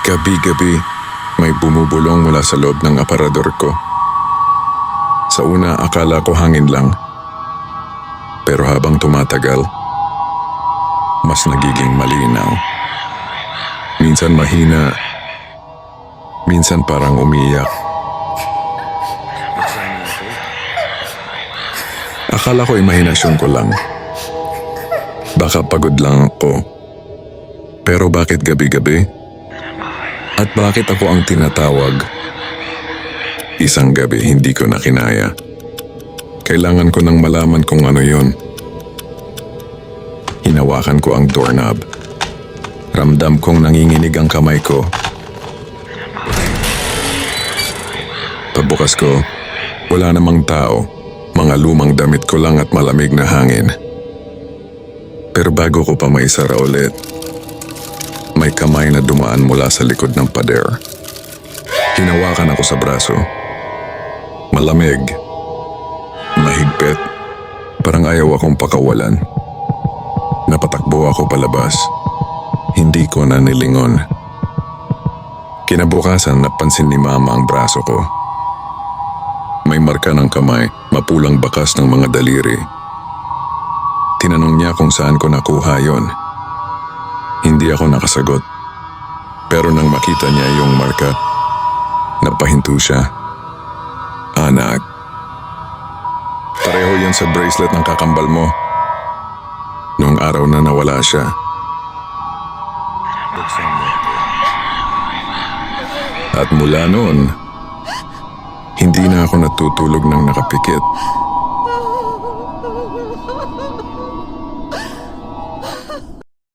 Gabi-gabi, may bumubulong mula sa loob ng aparador ko. Sa una, akala ko hangin lang. Pero habang tumatagal, mas nagiging malinaw. Minsan mahina, minsan parang umiyak. Akala ko imahinasyon ko lang. Baka pagod lang ako. Pero bakit gabi-gabi? At bakit ako ang tinatawag? Isang gabi hindi ko na kinaya. Kailangan ko nang malaman kung ano yon. Hinawakan ko ang doorknob. Ramdam kong nanginginig ang kamay ko. Pagbukas ko, wala namang tao. Mga lumang damit ko lang at malamig na hangin. Pero bago ko pa maisara ulit, may kamay na dumaan mula sa likod ng pader. Hinawakan ako sa braso. Malamig. Mahigpit. Parang ayaw akong pakawalan. Napatakbo ako palabas. Hindi ko na nilingon. Kinabukasan napansin ni mama ang braso ko. May marka ng kamay, mapulang bakas ng mga daliri. Tinanong niya kung saan ko nakuha yon. Hindi ako nakasagot. Pero nang makita niya yung marka, napahinto siya. Anak. Pareho yan sa bracelet ng kakambal mo. Noong araw na nawala siya. At mula noon, hindi na ako natutulog ng nakapikit.